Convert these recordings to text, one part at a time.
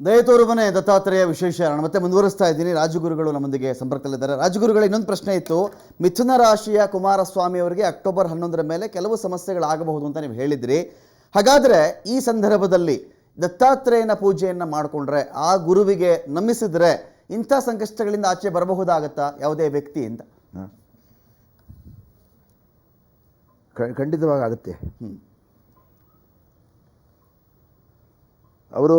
ದಯತೋರುವನೇ ದತ್ತಾತ್ರೇಯ ವಿಶೇಷ ನಾನು ಮತ್ತೆ ಮುಂದುವರಿಸ್ತಾ ಇದ್ದೀನಿ. ರಾಜಗುರುಗಳು ನಮ್ಮೊಂದಿಗೆ ಸಂಪರ್ಕದಲ್ಲಿದ್ದಾರೆ. ರಾಜಗುರುಗಳ ಇನ್ನೊಂದು ಪ್ರಶ್ನೆ ಇತ್ತು. ಮಿಥುನ ರಾಶಿಯ ಕುಮಾರಸ್ವಾಮಿ ಅವರಿಗೆ ಅಕ್ಟೋಬರ್ ಹನ್ನೊಂದರ ಮೇಲೆ ಕೆಲವು ಸಮಸ್ಯೆಗಳಾಗಬಹುದು ಅಂತ ನೀವು ಹೇಳಿದ್ರಿ. ಹಾಗಾದ್ರೆ ಈ ಸಂದರ್ಭದಲ್ಲಿ ದತ್ತಾತ್ರೇಯನ ಪೂಜೆಯನ್ನು ಮಾಡಿಕೊಂಡ್ರೆ ಆ ಗುರುವಿಗೆ ನಮಿಸಿದ್ರೆ ಇಂಥ ಸಂಕಷ್ಟಗಳಿಂದ ಆಚೆ ಬರಬಹುದಾಗತ್ತಾ? ಯಾವುದೇ ವ್ಯಕ್ತಿಯಿಂದ ಖಂಡಿತವಾಗಿ ಆಗುತ್ತೆ. ಅವರು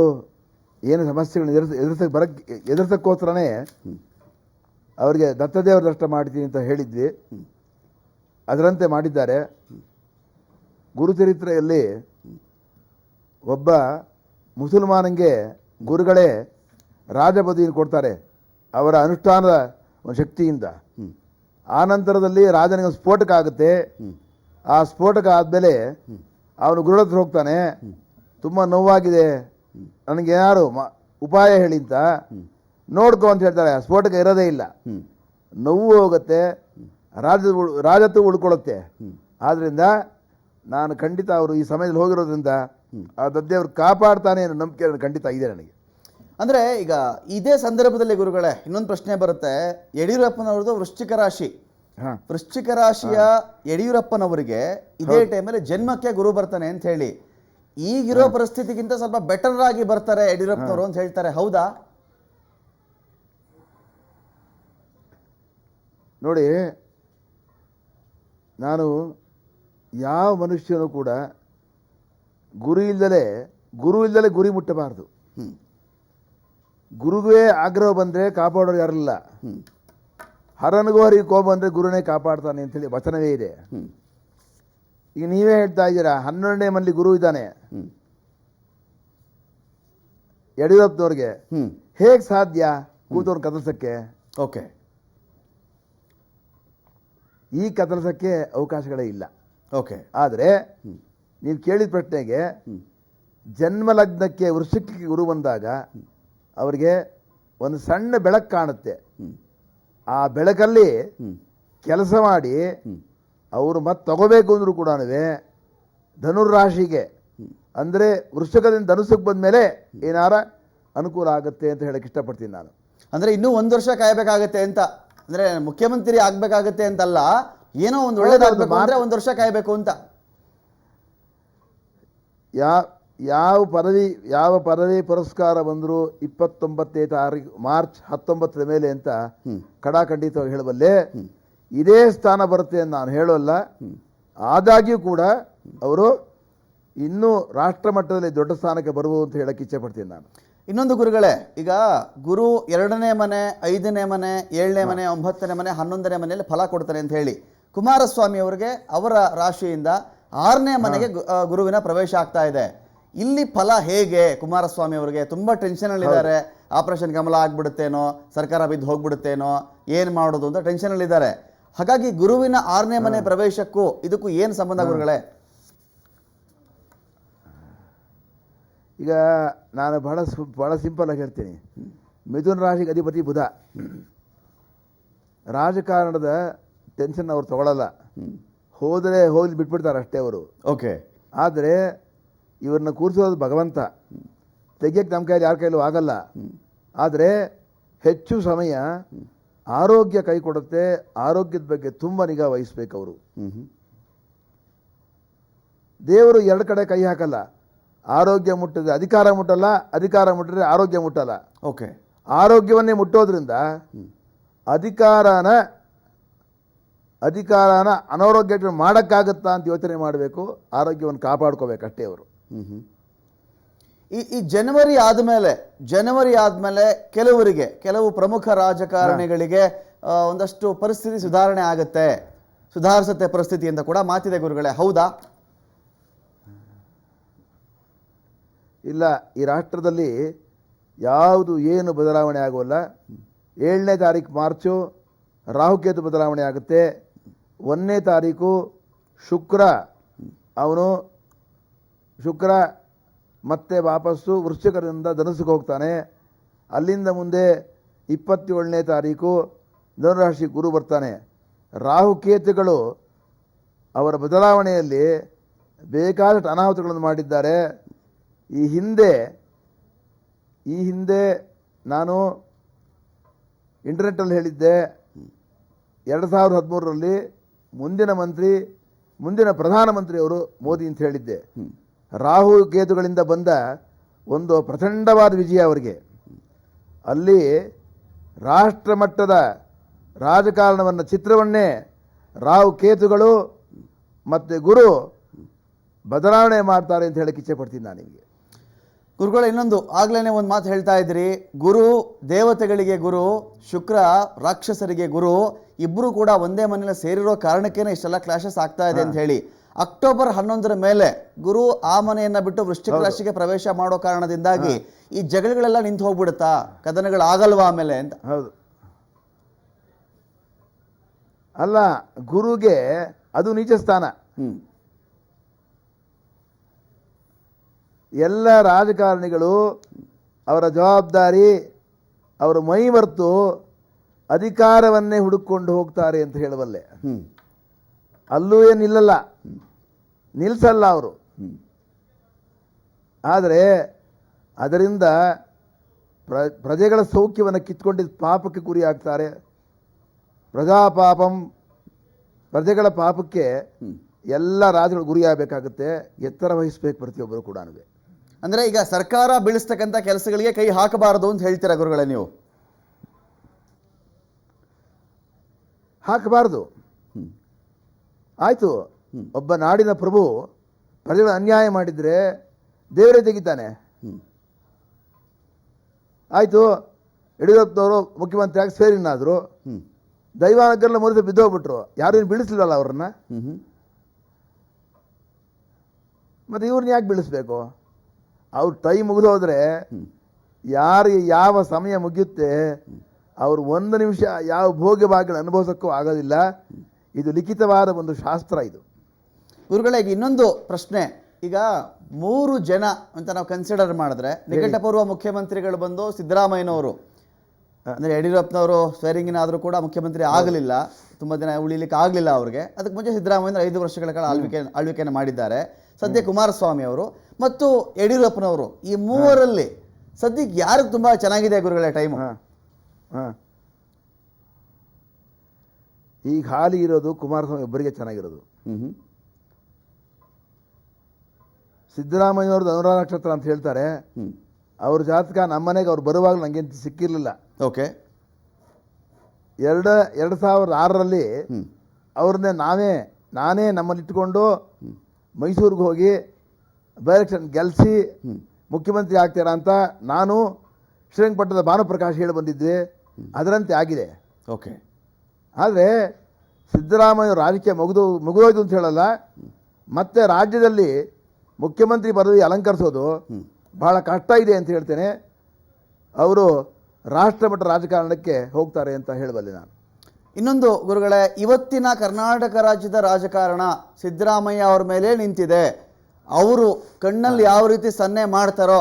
ಏನು ಸಮಸ್ಯೆಗಳನ್ನ ಎದುರಿಸ ಎದುರಿಸಕ್ಕೆ ಬರಕ್ಕೆ ಎದುರಿಸೋಕ್ಕೋಸ್ಕರನೇ ಅವರಿಗೆ ದತ್ತದೇವರ ದರ್ಶನ ಮಾಡ್ತೀನಿ ಅಂತ ಹೇಳಿದ್ವಿ. ಅದರಂತೆ ಮಾಡಿದ್ದಾರೆ. ಗುರುಚರಿತ್ರೆಯಲ್ಲಿ ಒಬ್ಬ ಮುಸಲ್ಮಾನಂಗೆ ಗುರುಗಳೇ ರಾಜಪದವಿಯನ್ನು ಕೊಡ್ತಾರೆ ಅವರ ಅನುಷ್ಠಾನದ ಒಂದು ಶಕ್ತಿಯಿಂದ. ನಂತರದಲ್ಲಿ ರಾಜನಿಗೆ ಸ್ಫೋಟಕ ಆಗುತ್ತೆ. ಆ ಸ್ಫೋಟಕ ಆದಮೇಲೆ ಅವನು ಗುರುಳತ್ರ ಹೋಗ್ತಾನೆ. ತುಂಬ ನೋವಾಗಿದೆ. ನನಗೆ ಯಾರು ಮ- ಉಪಾಯ ಹೇಳಿ ಅಂತ ನೋಡ್ಕೋ ಅಂತ ಹೇಳ್ತಾರೆ ಸ್ಫೋಟಕ ಇರೋದೇ ಇಲ್ಲ. ನೋವು ಹೋಗುತ್ತೆ ರಾಜ ಉಳ್- ರಾಜತ್ವ ಉಳ್ಕೊಳ್ಳುತ್ತೆ. ಆದ್ದರಿಂದ ನಾನು ಖಂಡಿತ ಅವರು ಈ ಸಮಯದಲ್ಲಿ ಹೋಗಿರೋದ್ರಿಂದ ಆ ದದ್ದೇವ್ರು ಕಾಪಾಡ್ತಾನೆ ಅನ್ನೋ ನಂಬಿಕೆ ಖಂಡಿತ ಇದೆ ನನಗೆ. ಅಂದ್ರೆ ಈಗ ಇದೇ ಸಂದರ್ಭದಲ್ಲಿ ಗುರುಗಳೇ ಇನ್ನೊಂದು ಪ್ರಶ್ನೆ ಬರುತ್ತೆ. ಯಡಿಯೂರಪ್ಪನವ್ರದ್ದು ವೃಶ್ಚಿಕ ರಾಶಿ. ವೃಶ್ಚಿಕ ರಾಶಿಯ ಯಡಿಯೂರಪ್ಪನವರಿಗೆ ಇದೇ ಟೈಮಲ್ಲಿ ಜನ್ಮಕ್ಕೆ ಗುರು ಬರ್ತಾನೆ ಅಂತ ಹೇಳಿ ಈಗಿರೋ ಪರಿಸ್ಥಿತಿಗಿಂತ ಸ್ವಲ್ಪ ಬೆಟರ್ ಆಗಿ ಬರ್ತಾರೆ ಯಡಿಯೂರಪ್ಪನವರು ಅಂತ ಹೇಳ್ತಾರೆ. ಹೌದಾ? ನೋಡಿ ನಾನು ಯಾವ ಮನುಷ್ಯನೂ ಕೂಡ ಗುರು ಇಲ್ಲದಲೇ ಗುರು ಇಲ್ಲದಲೇ ಗುರಿ ಮುಟ್ಟಬಾರ್ದು. ಗುರುಗೇ ಆಗ್ರಹ ಬಂದರೆ ಕಾಪಾಡೋರು ಯಾರಿಲ್ಲ ಹರನಿಗೂ ಹರಿಗೆ ಕೋಪ ಬಂದರೆ ಗುರುನೇ ಕಾಪಾಡ್ತಾನೆ ಅಂತೇಳಿ ವಚನವೇ ಇದೆ. ಈಗ ನೀವೇ ಹೇಳ್ತಾ ಇದ್ದೀರಾ ಹನ್ನೆರಡನೇ ಮಲ್ಲಿ ಗುರು ಇದ್ದಾನೆ. ಯಡಿಯೂರಪ್ಪನವ್ರಿಗೆ ಹೇಗೆ ಸಾಧ್ಯ ಕೂತವ್ರನ್ನ ಕದಲ್ಸಕ್ಕೆ? ಓಕೆ. ಈ ಕದಲ್ಸಕ್ಕೆ ಅವಕಾಶಗಳೇ ಇಲ್ಲ. ಓಕೆ. ಆದರೆ ನೀವು ಕೇಳಿದ ಪ್ರಶ್ನೆಗೆ ಜನ್ಮಲಗ್ನಕ್ಕೆ ಜನ್ಮ ಲಗ್ನಕ್ಕೆ ವೃಷಕ್ಕೆ ಗುರು ಬಂದಾಗ ಅವರಿಗೆ ಒಂದು ಸಣ್ಣ ಬೆಳಕು ಕಾಣುತ್ತೆ. ಆ ಬೆಳಕಲ್ಲಿ ಕೆಲಸ ಮಾಡಿ ಅವರು ಮತ್ತೆ ತಗೋಬೇಕು ಅಂದರೂ ಕೂಡ ಧನುರ್ರಾಶಿಗೆ. ಅಂದರೆ ವೃಷಕದಿಂದ ಬಂದ ಮೇಲೆ ಏನಾರ ಅನುಕೂಲ ಆಗುತ್ತೆ ಅಂತ ಹೇಳಕ್ಕೆ ಇಷ್ಟಪಡ್ತೀನಿ ನಾನು. ಅಂದ್ರೆ ಇನ್ನೂ ಒಂದು ವರ್ಷ ಕಾಯಬೇಕಾಗತ್ತೆ ಅಂತ. ಅಂದ್ರೆ ಮುಖ್ಯಮಂತ್ರಿ ಆಗಬೇಕಾಗತ್ತೆ ಅಂತಲ್ಲ ಏನೋ ಒಂದು ಒಳ್ಳೇದಾಗಬೇಕು ಅಂದರೆ ಒಂದು ವರ್ಷ ಕಾಯಬೇಕು ಅಂತ. ಯಾವ ಯಾವ ಪದವಿ ಯಾವ ಪದವಿ ಪುರಸ್ಕಾರ ಬಂದರೂ ಇಪ್ಪತ್ತೊಂಬತ್ತನೇ ತಾರೀಕು ಮಾರ್ಚ್ ಹತ್ತೊಂಬತ್ತರ ಮೇಲೆ ಅಂತ ಕಡಾಖಂಡಿತವಾಗಿ ಹೇಳಬಲ್ಲೆ ಇದೇ ಸ್ಥಾನ ಬರುತ್ತೆ ಅಂತ ನಾನು ಹೇಳೋಲ್ಲ. ಆದಾಗ್ಯೂ ಕೂಡ ಅವರು ಇನ್ನೂ ರಾಷ್ಟ್ರ ಮಟ್ಟದಲ್ಲಿ ದೊಡ್ಡ ಸ್ಥಾನಕ್ಕೆ ಬರುವುದು ಅಂತ ಹೇಳಕ್ಕೆ ಇಚ್ಛೆ ಪಡ್ತೀನಿ ನಾನು. ಇನ್ನೊಂದು ಗುರುಗಳೇ ಈಗ ಗುರು ಎರಡನೇ ಮನೆ ಐದನೇ ಮನೆ ಏಳನೇ ಮನೆ ಒಂಬತ್ತನೇ ಮನೆ ಹನ್ನೊಂದನೇ ಮನೆಯಲ್ಲಿ ಫಲ ಕೊಡ್ತಾರೆ ಅಂತ ಹೇಳಿ. ಕುಮಾರಸ್ವಾಮಿ ಅವರಿಗೆ ಅವರ ರಾಶಿಯಿಂದ ಆರನೇ ಮನೆಗೆ ಗುರುವಿನ ಪ್ರವೇಶ ಆಗ್ತಾ ಇದೆ. ಇಲ್ಲಿ ಫಲ ಹೇಗೆ ಕುಮಾರಸ್ವಾಮಿ ಅವರಿಗೆ? ತುಂಬ ಟೆನ್ಷನ್ ಅಲ್ಲಿದ್ದಾರೆ ಆಪರೇಷನ್ ಕಮಲ ಆಗ್ಬಿಡುತ್ತೇನೋ ಸರ್ಕಾರ ಬಿದ್ದು ಹೋಗ್ಬಿಡುತ್ತೇನೋ ಏನು ಮಾಡೋದು ಅಂತ ಟೆನ್ಷನ್ ಅಲ್ಲಿದ್ದಾರೆ ಹಾಗಾಗಿ ಗುರುವಿನ ಆರನೇ ಮನೆ ಪ್ರವೇಶಕ್ಕೂ ಇದಕ್ಕೂ ಏನು ಸಂಬಂಧ ಗುರುಗಳೇ? ಈಗ ನಾನು ಬಹಳ ಸು- ಬಹಳ ಸಿಂಪಲ್ ಆಗಿ ಹೇಳ್ತೀನಿ. ಮಿಥುನ ರಾಶಿಗೆ ಅಧಿಪತಿ ಬುಧ. ರಾಜಕಾರಣದ ಟೆನ್ಷನ್ ಅವ್ರು ತಗೊಳ್ಳಲ್ಲ ಹೋದರೆ ಹೋಗಿ ಬಿಟ್ಬಿಡ್ತಾರೆ ಅಷ್ಟೇ ಅವರು. ಓಕೆ. ಆದರೆ ಇವ್ರನ್ನ ಕೂರಿಸೋದು ಭಗವಂತ. ತೆಗಿಯಕ್ಕೆ ನಮ್ಮ ಕೈಯಲ್ಲಿ ಯಾರ ಕೈಲೂ ಆಗಲ್ಲ. ಆದರೆ ಹೆಚ್ಚು ಸಮಯ ಆರೋಗ್ಯ ಕೈ ಕೊಡುತ್ತೆ ಆರೋಗ್ಯದ ಬಗ್ಗೆ ತುಂಬ ನಿಗಾ ವಹಿಸ್ಬೇಕು ಅವರು. ದೇವರು ಎರಡು ಕಡೆ ಕೈ ಹಾಕಲ್ಲ. ಆರೋಗ್ಯ ಮುಟ್ಟಿದ್ರೆ ಅಧಿಕಾರ ಮುಟ್ಟಲ್ಲ ಅಧಿಕಾರ ಮುಟ್ಟಿದ್ರೆ ಆರೋಗ್ಯ ಮುಟ್ಟಲ್ಲ. ಓಕೆ. ಆರೋಗ್ಯವನ್ನೇ ಮುಟ್ಟೋದ್ರಿಂದ ಅಧಿಕಾರನ ಅಧಿಕಾರನ ಅನಾರೋಗ್ಯ ಮಾಡೋಕ್ಕಾಗತ್ತಾ ಅಂತ ಯೋಚನೆ ಮಾಡಬೇಕು ಆರೋಗ್ಯವನ್ನು ಕಾಪಾಡ್ಕೋಬೇಕಷ್ಟೇ ಅವರು. ಹ್ಞೂ ಹ್ಮ್. ಈ ಈ ಜನವರಿ ಆದಮೇಲೆ ಜನವರಿ ಆದಮೇಲೆ ಕೆಲವರಿಗೆ, ಕೆಲವು ಪ್ರಮುಖ ರಾಜಕಾರಣಿಗಳಿಗೆ ಒಂದಷ್ಟು ಪರಿಸ್ಥಿತಿ ಸುಧಾರಣೆ ಆಗುತ್ತೆ. ಸುಧಾರಿಸುತ್ತೆ ಪರಿಸ್ಥಿತಿ ಅಂತ ಕೂಡ ಮಾತಿದೆ ಗುರುಗಳೇ. ಹೌದಾ? ಇಲ್ಲ, ಈ ರಾಷ್ಟ್ರದಲ್ಲಿ ಯಾವುದು ಏನು ಬದಲಾವಣೆ ಆಗೋಲ್ಲ. ಏಳನೇ ತಾರೀಕು ಮಾರ್ಚು, ರಾಹುಕೇತು ಬದಲಾವಣೆ ಆಗುತ್ತೆ. ಒಂದನೇ ತಾರೀಕು ಶುಕ್ರ. ಅವನು ಶುಕ್ರ ಮತ್ತೆ ವಾಪಸ್ಸು ವೃಶ್ಚಿಕರಿಂದ ಧನುಸಿಗೆ ಹೋಗ್ತಾನೆ. ಅಲ್ಲಿಂದ ಮುಂದೆ ಇಪ್ಪತ್ತೇಳನೇ ತಾರೀಕು ಧನುರಾಶಿ ಗುರು ಬರ್ತಾನೆ. ರಾಹುಕೇತುಗಳು ಅವರ ಬದಲಾವಣೆಯಲ್ಲಿ ಬೇಕಾದಷ್ಟು ಅನಾಹುತಗಳನ್ನು ಮಾಡಿದ್ದಾರೆ. ಈ ಹಿಂದೆ ಈ ಹಿಂದೆ ನಾನು ಇಂಟರ್ನೆಟ್ಟಲ್ಲಿ ಹೇಳಿದ್ದೆ, ಎರಡು ಸಾವಿರದ ಹದಿಮೂರರಲ್ಲಿ ಮುಂದಿನ ಮಂತ್ರಿ, ಮುಂದಿನ ಪ್ರಧಾನಮಂತ್ರಿಯವರು ಮೋದಿ ಅಂತ ಹೇಳಿದ್ದೆ. ರಾಹು ಕೇತುಗಳಿಂದ ಬಂದ ಒಂದು ಪ್ರಚಂಡವಾದ ವಿಜಯ ಅವರಿಗೆ. ಅಲ್ಲಿ ರಾಷ್ಟ್ರ ಮಟ್ಟದ ರಾಜಕಾರಣವನ್ನು ಚಿತ್ರವನ್ನೇ ರಾಹು ಕೇತುಗಳು ಮತ್ತು ಗುರು ಬದಲಾವಣೆ ಮಾಡ್ತಾರೆ ಅಂತ ಹೇಳಕ್ಕೆ ಇಚ್ಛೆ ಪಡ್ತೀನಿ ನಾನು ನಿಮಗೆ. ಗುರುಗಳು ಇನ್ನೊಂದು ಆಗ್ಲೇ ಒಂದು ಮಾತು ಹೇಳ್ತಾ ಇದ್ರಿ. ಗುರು ದೇವತೆಗಳಿಗೆ ಗುರು ಶುಕ್ರ ರಾಕ್ಷಸರಿಗೆ ಗುರು ಇಬ್ಬರು ಕೂಡ ಒಂದೇ ಮನೇಲಿ ಸೇರಿರೋ ಕಾರಣಕ್ಕೇನೆ ಇಷ್ಟೆಲ್ಲ ಕ್ಲಾಶಸ್ ಆಗ್ತಾ ಇದೆ ಅಂತ ಹೇಳಿ. ಅಕ್ಟೋಬರ್ ಹನ್ನೊಂದರ ಮೇಲೆ ಗುರು ಆ ಮನೆಯನ್ನ ಬಿಟ್ಟು ವೃಶ್ಚಿಕ ರಾಶಿಗೆ ಪ್ರವೇಶ ಮಾಡೋ ಕಾರಣದಿಂದಾಗಿ ಈ ಜಗಳಗಳೆಲ್ಲ ನಿಂತು ಹೋಗ್ಬಿಡುತ್ತಾ? ಕದನಗಳು ಆಗಲ್ವಾ ಆಮೇಲೆ ಅಂತ? ಹೌದು. ಅಲ್ಲ ಗುರುಗೆ ಅದು ನಿಜ ಸ್ಥಾನ. ಹ್ಮ್. ಎಲ್ಲ ರಾಜಕಾರಣಿಗಳು ಅವರ ಜವಾಬ್ದಾರಿ ಅವರ ಮೈ ಮರೆತು ಅಧಿಕಾರವನ್ನೇ ಹುಡುಕೊಂಡು ಹೋಗ್ತಾರೆ ಅಂತ ಹೇಳಬಲ್ಲೆ ಅಲ್ಲೂ ಏನು ನಿಲ್ಲಲ್ಲ ನಿಲ್ಲಿಸಲ್ಲ ಅವರು. ಆದರೆ ಅದರಿಂದ ಪ್ರ ಪ್ರಜೆಗಳ ಸೌಖ್ಯವನ್ನು ಕಿತ್ಕೊಂಡಿದ್ದ ಪಾಪಕ್ಕೆ ಗುರಿ ಆಗ್ತಾರೆ. ಪ್ರಜಾಪಾಪಂ ಪ್ರಜೆಗಳ ಪಾಪಕ್ಕೆ ಎಲ್ಲ ರಾಜಗಳು ಗುರಿಯಾಗಬೇಕಾಗುತ್ತೆ ಎತ್ತರ ವಹಿಸ್ಬೇಕು ಪ್ರತಿಯೊಬ್ಬರು ಕೂಡ ಅಂದರೆ ಈಗ ಸರ್ಕಾರ ಬೀಳಿಸ್ತಕ್ಕಂಥ ಕೆಲಸಗಳಿಗೆ ಕೈ ಹಾಕಬಾರದು ಅಂತ ಹೇಳ್ತೀರಾ ಗುರುಗಳೇ ನೀವು? ಹಾಕಬಾರ್ದು. ಆಯಿತು. ಒಬ್ಬ ನಾಡಿನ ಪ್ರಭು ಪ್ರಜೆಗಳ ಅನ್ಯಾಯ ಮಾಡಿದರೆ ದೇವರೇ ತೆಗಿತಾನೆ. ಆಯಿತು. ಯಡಿಯೂರಪ್ಪನವರು ಮುಖ್ಯಮಂತ್ರಿಯಾಗಿ ಸೇರಿನಾದರು. ದೈವಾನಗರಲ್ಲ ಮುರಿದು ಬಿದ್ದೋಗ್ಬಿಟ್ರು. ಯಾರೇನು ಏನು ಬೀಳಿಸ್ಲಿಲ್ಲಲ್ಲ ಅವ್ರನ್ನ. ಮತ್ತು ಇವ್ರನ್ನ ಯಾಕೆ ಬೀಳಿಸ್ಬೇಕು? ಅವ್ರ ಟೈ ಮುಗಿದೋದ್ರೆ ಯಾರು ಯಾರಿಗೆ ಯಾವ ಸಮಯ ಮುಗಿಯುತ್ತೆ, ಅವ್ರು ಒಂದು ನಿಮಿಷ ಯಾವ ಭೋಗ್ಯ ಭಾಗ್ಯಗಳು ಅನುಭವಿಸೋಕ್ಕೂ ಆಗೋದಿಲ್ಲ. ಇದು ಲಿಖಿತವಾದ ಒಂದು ಶಾಸ್ತ್ರ ಇದು. ಗುರುಗಳಿಗೆ ಇನ್ನೊಂದು ಪ್ರಶ್ನೆ. ಈಗ ಮೂರು ಜನ ಅಂತ ನಾವು ಕನ್ಸಿಡರ್ ಮಾಡಿದ್ರೆ ನಿಕಟಪೂರ್ವ ಮುಖ್ಯಮಂತ್ರಿಗಳು ಬಂದು ಸಿದ್ದರಾಮಯ್ಯನವರು ಅಂದರೆ ಯಡಿಯೂರಪ್ಪನವರು ಸ್ವೇರಿಂಗಿನ ಆದರೂ ಕೂಡ ಮುಖ್ಯಮಂತ್ರಿ ಆಗಲಿಲ್ಲ. ತುಂಬ ದಿನ ಉಳಿಲಿಕ್ಕೆ ಆಗಲಿಲ್ಲ ಅವ್ರಿಗೆ. ಅದಕ್ಕೆ ಮುಂಚೆ ಸಿದ್ದರಾಮಯ್ಯ ಐದು ವರ್ಷಗಳ ಕಾಲ ಆಳ್ವಿಕೆ ಆಳ್ವಿಕೆಯನ್ನು ಮಾಡಿದ್ದಾರೆ. ಸದ್ಯ ಕುಮಾರಸ್ವಾಮಿ ಅವರು ಮತ್ತು ಯಡಿಯೂರಪ್ಪನವರು ಈ ಮೂವರಲ್ಲಿ ಸದ್ಯಕ್ಕೆ ಯಾರಿಗೆ ತುಂಬ ಚೆನ್ನಾಗಿದೆ ಗುರುಗಳೇ ಟೈಮು ಹಾಂ. ಹಾಂ. ಈಗ ಹಾಲಿ ಇರೋದು ಕುಮಾರಸ್ವಾಮಿ ಒಬ್ಬರಿಗೆ ಚೆನ್ನಾಗಿರೋದು. ಸಿದ್ದರಾಮಯ್ಯವ್ರದ್ದು ಅನುರಾಧ ನಕ್ಷತ್ರ ಅಂತ ಹೇಳ್ತಾರೆ. ಅವ್ರ ಜಾತಕ ನಮ್ಮನೆಗೆ ಅವ್ರು ಬರುವಾಗ ನನಗೆ ಸಿಕ್ಕಿರಲಿಲ್ಲ. ಓಕೆ. ಎರಡು ಎರಡು ಸಾವಿರದ ಆರರಲ್ಲಿ ಅವ್ರನ್ನೇ ನಾವೇ ನಾನೇ ನಮ್ಮಲ್ಲಿ ಇಟ್ಕೊಂಡು ಮೈಸೂರಿಗೆ ಹೋಗಿ ಬೈಲೆಕ್ಷನ್ ಗೆಲ್ಲಿಸಿ ಮುಖ್ಯಮಂತ್ರಿ ಆಗ್ತೀರಾ ಅಂತ ನಾನು ಶ್ರೀರಂಗಪಟ್ಟಣದ ಭಾನುಪ್ರಕಾಶ್ ಹೇಳಿ ಬಂದಿದ್ದೆ ಅದರಂತೆ ಆಗಿದೆ. ಓಕೆ. ಆದರೆ ಸಿದ್ದರಾಮಯ್ಯ ರಾಜಕೀಯ ಮುಗಿದು ಮುಗಿದೋಯ್ತು ಅಂತ ಹೇಳಲ್ಲ. ಮತ್ತೆ ರಾಜ್ಯದಲ್ಲಿ ಮುಖ್ಯಮಂತ್ರಿ ಪದವಿ ಅಲಂಕರಿಸೋದು ಬಹಳ ಕಷ್ಟ ಇದೆ ಅಂತ ಹೇಳ್ತೇನೆ. ಅವರು ರಾಷ್ಟ್ರಮಟ್ಟ ರಾಜಕಾರಣಕ್ಕೆ ಹೋಗ್ತಾರೆ ಅಂತ ಹೇಳಬಲ್ಲೆ ನಾನು. ಇನ್ನೊಂದು ಗುರುಗಳೇ ಇವತ್ತಿನ ಕರ್ನಾಟಕ ರಾಜ್ಯದ ರಾಜಕಾರಣ ಸಿದ್ದರಾಮಯ್ಯ ಅವ್ರ ಮೇಲೆ ನಿಂತಿದೆ. ಅವರು ಕಣ್ಣಲ್ಲಿ ಯಾವ ರೀತಿ ಸನ್ನೆ ಮಾಡ್ತಾರೋ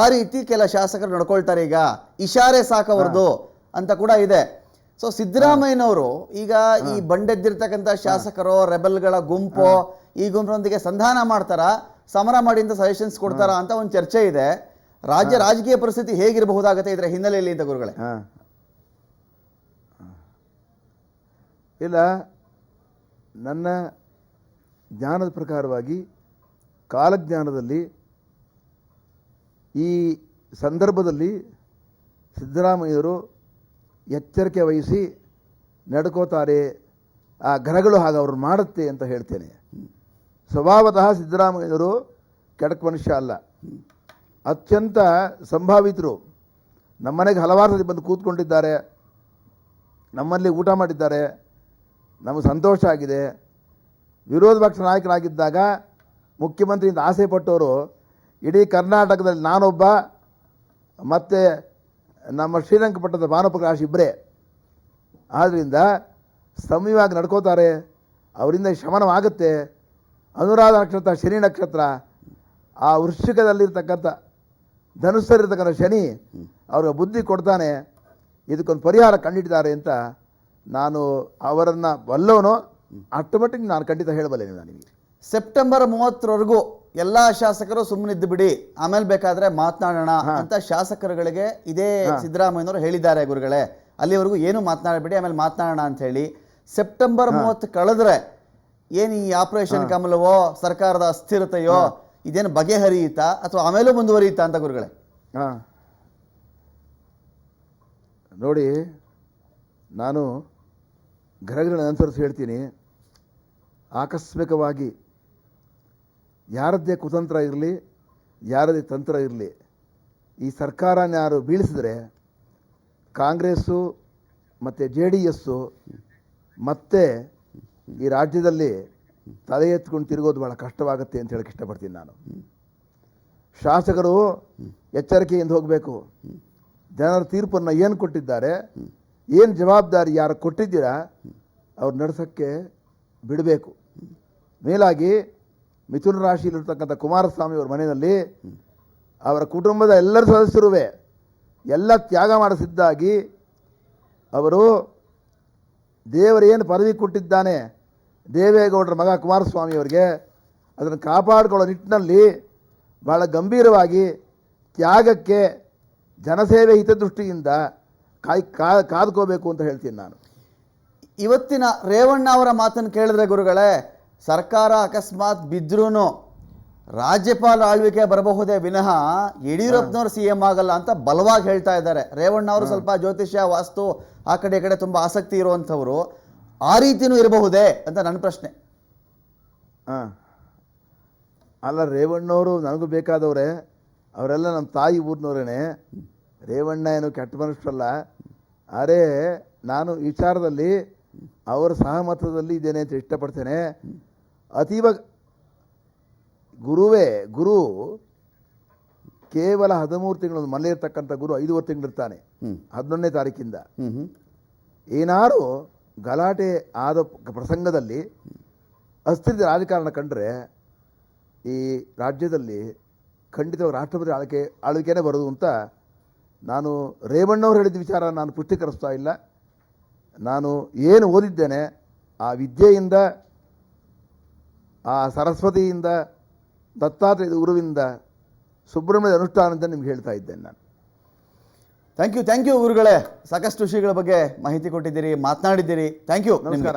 ಆ ರೀತಿ ಕೆಲ ಶಾಸಕರು ನಡ್ಕೊಳ್ತಾರೆ ಈಗ. ಇಶಾರೆ ಸಾಕವ್ರದ್ದು ಅಂತ ಕೂಡ ಇದೆ. ಸೊ ಸಿದ್ದರಾಮಯ್ಯನವರು ಈಗ ಈ ಬಂಡೆದ್ದಿರ್ತಕ್ಕಂಥ ಶಾಸಕರು ರೆಬಲ್ಗಳ ಗುಂಪು ಈ ಗುಂಪಿನೊಂದಿಗೆ ಸಂಧಾನ ಮಾಡ್ತಾರ? ಸಮರ ಮಾಡಿ ಅಂತ ಸಜೆಷನ್ಸ್ ಕೊಡ್ತಾರ ಅಂತ ಒಂದು ಚರ್ಚೆ ಇದೆ. ರಾಜ್ಯ ರಾಜಕೀಯ ಪರಿಸ್ಥಿತಿ ಹೇಗಿರಬಹುದಾಗತ್ತೆ ಇದರ ಹಿನ್ನೆಲೆಯಲ್ಲಿ ಅಂತ ಗುರುಗಳೇ? ಇಲ್ಲ ನನ್ನ ಜ್ಞಾನದ ಪ್ರಕಾರವಾಗಿ ಕಾಲಜ್ಞಾನದಲ್ಲಿ ಈ ಸಂದರ್ಭದಲ್ಲಿ ಸಿದ್ದರಾಮಯ್ಯರು ಎಚ್ಚರಿಕೆ ವಹಿಸಿ ನಡ್ಕೋತಾರೆ. ಆ ಗ್ರಹಗಳು ಹಾಗೆ ಅವರು ಮಾಡುತ್ತೆ ಅಂತ ಹೇಳ್ತೇನೆ. ಸ್ವಭಾವತಃ ಸಿದ್ದರಾಮಯ್ಯರು ಕೆಡಕ್ ಮನುಷ್ಯ ಅಲ್ಲ. ಅತ್ಯಂತ ಸಂಭಾವಿತರು. ನಮ್ಮನೆಗೆ ಹಲವಾರು ಸತಿ ಬಂದು ಕೂತ್ಕೊಂಡಿದ್ದಾರೆ. ನಮ್ಮಲ್ಲಿ ಊಟ ಮಾಡಿದ್ದಾರೆ. ನಮಗೆ ಸಂತೋಷ ಆಗಿದೆ. ವಿರೋಧ ಪಕ್ಷ ನಾಯಕನಾಗಿದ್ದಾಗ ಮುಖ್ಯಮಂತ್ರಿಯಿಂದ ಆಸೆ ಪಟ್ಟವರು, ಇಡೀ ಕರ್ನಾಟಕದಲ್ಲಿ ನಾನೊಬ್ಬ, ಮತ್ತು ನಮ್ಮ ಶ್ರೀರಂಗಪಟ್ಟಣದ ಭಾನುಪ್ರಕಾಶ್ ಇಬ್ಬರೇ ಆದ್ದರಿಂದ ಸಮ್ಯವಾಗಿ ನಡ್ಕೋತಾರೆ. ಅವರಿಂದ ಶಮನವಾಗುತ್ತೆ. ಅನುರಾಧ ನಕ್ಷತ್ರ, ಶನಿ ನಕ್ಷತ್ರ, ಆ ವೃಶ್ಚಿಕದಲ್ಲಿರ್ತಕ್ಕಂಥ ಧನುಸ್ಸಲ್ಲಿರ್ತಕ್ಕಂಥ ಶನಿ ಅವ್ರಿಗೆ ಬುದ್ಧಿ ಕೊಡ್ತಾನೆ. ಇದಕ್ಕೊಂದು ಪರಿಹಾರ ಕಂಡಿಟ್ಟಿದ್ದಾರೆ ಅಂತ ನಾನು ಅವರನ್ನು ಬಲ್ಲವನು? ಅಷ್ಟು ನಾನು ಖಂಡಿತ ಹೇಳಬಲ್ಲೆ ನಾನು ನಿಮಗೆ ಸೆಪ್ಟೆಂಬರ್ ಮೂವತ್ತರವರೆಗೂ ಎಲ್ಲಾ ಶಾಸಕರು ಸುಮ್ಮನಿದ್ದು ಬಿಡಿ. ಆಮೇಲೆ ಬೇಕಾದ್ರೆ ಮಾತನಾಡೋಣ ಅಂತ ಶಾಸಕರುಗಳಿಗೆ ಇದೇ ಸಿದ್ದರಾಮಯ್ಯನವರು ಹೇಳಿದ್ದಾರೆ ಗುರುಗಳೇ. ಅಲ್ಲಿವರೆಗೂ ಏನು ಮಾತನಾಡಬೇಡಿ ಆಮೇಲೆ ಮಾತನಾಡೋಣ ಅಂತ ಹೇಳಿ. ಸೆಪ್ಟೆಂಬರ್ ಮೂವತ್ತು ಕಳೆದ್ರೆ ಏನು ಈ ಆಪರೇಷನ್ ಕಮಲವೋ ಸರ್ಕಾರದ ಅಸ್ಥಿರತೆಯೋ ಇದೇನು ಬಗೆಹರಿಯುತ್ತಾ ಅಥವಾ ಆಮೇಲೂ ಮುಂದುವರಿಯುತ್ತಾ ಅಂತ ಗುರುಗಳೇ? ಹಾಂ. ನೋಡಿ ನಾನು ಗ್ರಹಗಳನ್ನು ಅನುಸರಿಸಿ ಹೇಳ್ತೀನಿ. ಆಕಸ್ಮಿಕವಾಗಿ ಯಾರದ್ದೇ ಕುತಂತ್ರ ಇರಲಿ ಯಾರದೇ ತಂತ್ರ ಇರಲಿ, ಈ ಸರ್ಕಾರನ ಯಾರು ಬೀಳಿಸಿದ್ರೆ ಕಾಂಗ್ರೆಸ್ಸು, ಮತ್ತು ಜೆ ಡಿ ಎಸ್ಸು, ಮತ್ತೆ ಈ ರಾಜ್ಯದಲ್ಲಿ ತಲೆ ಎತ್ಕೊಂಡು ತಿರುಗೋದು ಭಾಳ ಕಷ್ಟವಾಗುತ್ತೆ ಅಂತ ಹೇಳಕ್ಕೆ ಇಷ್ಟಪಡ್ತೀನಿ ನಾನು. ಶಾಸಕರು ಎಚ್ಚರಿಕೆಯಿಂದ ಹೋಗಬೇಕು. ಜನರ ತೀರ್ಪನ್ನು ಏನು ಕೊಟ್ಟಿದ್ದಾರೆ, ಏನು ಜವಾಬ್ದಾರಿ ಯಾರು ಕೊಟ್ಟಿದ್ದೀರಾ, ಅವ್ರು ನಡೆಸೋಕ್ಕೆ ಬಿಡಬೇಕು. ಮೇಲಾಗಿ ಮಿಥುನ ರಾಶಿಯಲ್ಲಿರ್ತಕ್ಕಂಥ ಕುಮಾರಸ್ವಾಮಿ ಅವರ ಮನೆಯಲ್ಲಿ ಅವರ ಕುಟುಂಬದ ಎಲ್ಲರ ಸದಸ್ಯರುವೆ ಎಲ್ಲ ತ್ಯಾಗ ಮಾಡಿಸಿದ್ದಾಗಿ ಅವರು ದೇವರೇನು ಪದವಿ ಕೊಟ್ಟಿದ್ದಾನೆ ದೇವೇಗೌಡರ ಮಗ ಕುಮಾರಸ್ವಾಮಿ ಅವರಿಗೆ ಅದನ್ನು ಕಾಪಾಡಿಕೊಳ್ಳೋ ನಿಟ್ಟಿನಲ್ಲಿ ಭಾಳ ಗಂಭೀರವಾಗಿ ತ್ಯಾಗಕ್ಕೆ ಜನಸೇವೆ ಹಿತದೃಷ್ಟಿಯಿಂದ ಕಾಯ್ ಕಾದ್ಕೋಬೇಕು ಅಂತ ಹೇಳ್ತೀನಿ ನಾನು. ಇವತ್ತಿನ ರೇವಣ್ಣ ಅವರ ಮಾತನ್ನು ಕೇಳಿದ್ರೆ ಗುರುಗಳೇ ಸರ್ಕಾರ ಅಕಸ್ಮಾತ್ ಬಿದ್ದರೂ ರಾಜ್ಯಪಾಲ ಆಳ್ವಿಕೆ ಬರಬಹುದೇ ವಿನಃ ಯಡಿಯೂರಪ್ಪನವರು ಸಿ ಎಂ ಆಗಲ್ಲ ಅಂತ ಬಲವಾಗಿ ಹೇಳ್ತಾ ಇದ್ದಾರೆ. ರೇವಣ್ಣ ಅವರು ಸ್ವಲ್ಪ ಜ್ಯೋತಿಷ್ಯ ವಾಸ್ತು ಆ ಕಡೆ ಈ ಕಡೆ ತುಂಬ ಆಸಕ್ತಿ ಇರುವಂಥವ್ರು ಆ ರೀತಿನೂ ಇರಬಹುದೇ ಅಂತ ನನ್ನ ಪ್ರಶ್ನೆ. ಹಾಂ. ಅಲ್ಲ ರೇವಣ್ಣವರು ನನಗೂ ಬೇಕಾದವರೇ ಅವರೆಲ್ಲ ನಮ್ಮ ತಾಯಿ ಊರಿನವ್ರೇ ರೇವಣ್ಣ ಏನು ಕೆಟ್ಟ ಮನುಷ್ಯರಲ್ಲ. ಆದರೆ ನಾನು ವಿಚಾರದಲ್ಲಿ ಅವರ ಸಹಮತದಲ್ಲಿ ಇದ್ದೇನೆ ಅಂತ ಇಷ್ಟಪಡ್ತೇನೆ. ಅತೀವ ಗುರುವೇ ಗುರು ಕೇವಲ ಹದಿಮೂರು ತಿಂಗಳು ಮನೆ ಇರ್ತಕ್ಕಂಥ ಗುರು ಐದುವರೆ ತಿಂಗಳಿರ್ತಾನೆ. ಹದಿನೊಂದನೇ ತಾರೀಕಿಂದ. ಏನಾರು ಗಲಾಟೆ ಆದ ಪ್ರಸಂಗದಲ್ಲಿ ಅಸ್ಥಿರ ರಾಜಕಾರಣ ಕಂಡ್ರೆ ಈ ರಾಜ್ಯದಲ್ಲಿ ಖಂಡಿತವಾಗಿ ರಾಷ್ಟ್ರಪತಿ ಆಳ್ಕೆ ಆಳ್ವಿಕೆನೇ ಬರೋದು ಅಂತ ನಾನು ರೇವಣ್ಣವ್ರು ಹೇಳಿದ ವಿಚಾರ ನಾನು ಪುಷ್ಟೀಕರಿಸ್ತಾ ಇಲ್ಲ. ನಾನು ಏನು ಓದಿದ್ದೇನೆ ಆ ವಿದ್ಯೆಯಿಂದ ಆ ಸರಸ್ವತಿಯಿಂದ ದತ್ತಾತ್ರೇಯದ ಗುರುವಿಂದ ಅನುಷ್ಠಾನ ಅಂತ ನಿಮ್ಗೆ ಹೇಳ್ತಾ ಇದ್ದೇನೆ ನಾನು. ಥ್ಯಾಂಕ್ ಯು ಥ್ಯಾಂಕ್ ಯು ಗುರುಗಳೇ. ಸಾಕಷ್ಟು ವಿಷಯಗಳ ಬಗ್ಗೆ ಮಾಹಿತಿ ಕೊಟ್ಟಿದ್ದೀರಿ, ಮಾತನಾಡಿದ್ದೀರಿ. ಥ್ಯಾಂಕ್ ಯು ನಮಸ್ಕಾರ.